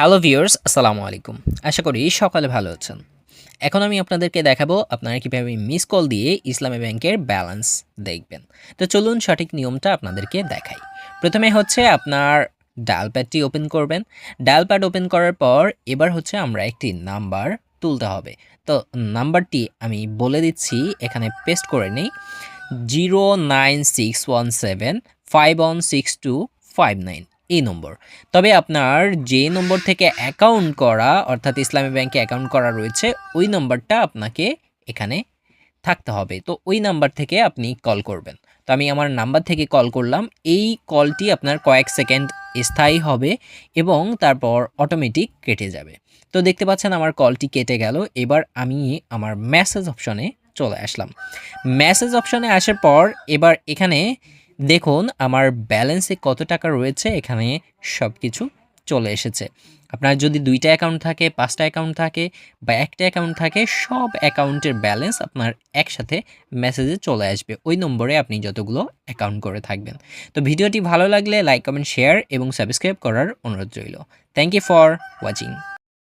Hello viewers আসসালামু আলাইকুম। আশা করি সকালে ভালো আছেন। এখন আমি আপনাদেরকে দেখাবো আপনারা কীভাবে মিস কল দিয়ে ইসলামী ব্যাংকের ব্যালেন্স দেখবেন। তো চলুন সঠিক নিয়মটা আপনাদেরকে দেখাই। প্রথমে হচ্ছে আপনার ডায়াল প্যাডটি ওপেন করবেন। ডায়াল প্যাড ওপেন করার পর এবার হচ্ছে আমরা একটি নাম্বার তুলতে হবে। তো নাম্বারটি আমি বলে দিচ্ছি, এখানে পেস্ট করে নিই। Zero nine six one seven five one six two five nine এই নম্বর। তবে আপনার যে নম্বর থেকে অ্যাকাউন্ট করা, অর্থাৎ ইসলামী ব্যাংকে অ্যাকাউন্ট করা রয়েছে, ওই নম্বরটা আপনাকে এখানে থাকতে হবে। তো ওই নাম্বার থেকে আপনি কল করবেন। তো আমি আমার নাম্বার থেকে কল করলাম। এই কলটি আপনার কয়েক সেকেন্ড স্থায়ী হবে এবং তারপর অটোমেটিক কেটে যাবে। তো দেখতে পাচ্ছেন আমার কলটি কেটে গেল। এবার আমি আমার মেসেজ অপশনে চলে আসলাম। মেসেজ অপশনে আসার পর এবার এখানে দেখুন, আমার ব্যালেন্সে কত টাকা রয়েছে, এখানে সব কিছু চলে এসেছে। আপনার যদি দুইটা অ্যাকাউন্ট থাকে, পাঁচটা অ্যাকাউন্ট থাকে বা একটা অ্যাকাউন্ট থাকে, সব অ্যাকাউন্টের ব্যালেন্স আপনার একসাথে মেসেজে চলে আসবে। ওই নম্বরে আপনি যতগুলো অ্যাকাউন্ট করে থাকবেন। তো ভিডিওটি ভালো লাগলে লাইক, কমেন্ট, শেয়ার এবং সাবস্ক্রাইব করার অনুরোধ রইল। Thank you for watching